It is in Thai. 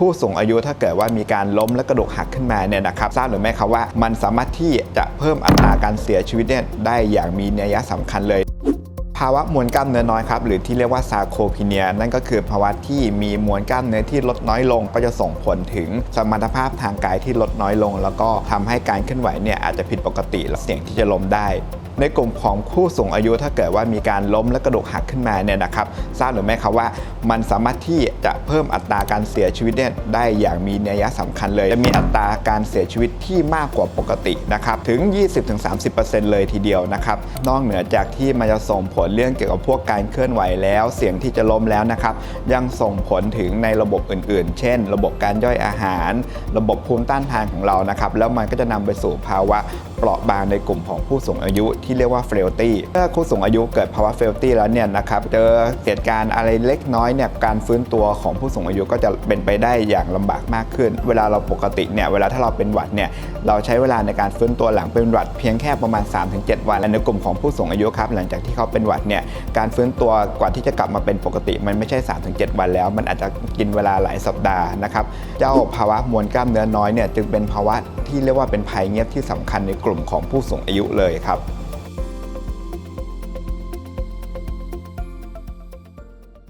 ผู้สูงอายุถ้าเกิดว่ามีการล้มและกระดูกหักขึ้นมาเนี่ยนะครับทราบหรือไม่ครับว่ามันสามารถที่จะเพิ่มอัตราการเสียชีวิตเนี่ยได้อย่างมีนัยสำคัญเลย ภาวะมวลกล้ามเนื้อน้อยครับหรือที่เรียกว่าซาโคพีเนีย นั่นก็คือภาวะที่มีมวลกล้ามเนื้อที่ลดน้อยลง ก็จะส่งผลถึงสมรรถภาพทางกายที่ลดน้อยลง แล้วก็ทำให้การเคลื่อนไหวเนี่ยอาจจะผิดปกติและเสี่ยงที่จะล้มได้ ในกลุ่มของผู้สูงอายุถ้าเกิดว่ามีการล้มและกระดูกหักขึ้นมาเนี่ยนะครับทราบหรือไม่ครับว่ามันสามารถที่จะเพิ่มอัตราการเสียชีวิตเนี่ยได้อย่างมีนัยสำคัญเลย จะมีอัตราการเสียชีวิตที่มากกว่าปกตินะครับถึง 20-30%เลยทีเดียวนะครับนอกเหนือจากที่มันจะส่งผลเรื่องเกี่ยวกับพวกการเคลื่อนไหวแล้ว เสี่ยงที่จะล้มแล้วนะครับยังส่งผลถึงในระบบอื่น ๆ เช่น ระบบการย่อยอาหาร ระบบภูมิต้านทานของเรานะครับแล้วมันก็จะนำไปสู่ภาวะเปราะบางในกลุ่มของผู้สูงอายุที่เรียกว่าเฟลตี้เมื่อผู้สูงอายุเกิดภาวะเฟลตี้แล้วเนี่ยนะครับเจอเหตุการณ์อะไรเล็กน้อยเนี่ยการฟื้นตัวของผู้สูงอายุก็จะเป็นไปได้อย่างลำบากมากขึ้น เวลาเราปกติเนี่ยเวลาถ้าเราเป็นหวัดเนี่ยเราใช้เวลาในการฟื้นตัวหลังเป็นหวัดเพียงแค่ประมาณ 3-7 วันและในกลุ่มของผู้สูงอายุครับหลังจากที่เขาเป็นหวัดเนี่ยการฟื้นตัวกว่าที่จะกลับมาเป็นปกติ มันไม่ใช่ 3-7 วันแล้ว มันอาจจะกินเวลาหลายสัปดาห์นะครับเจ้าภาวะมวลกล้ามเนื้อน้อยเนี่ยจึงเป็นภาวะ ที่เรียกว่าเป็นภัยเงียบที่สำคัญในกลุ่มของผู้สูงอายุเลยครับ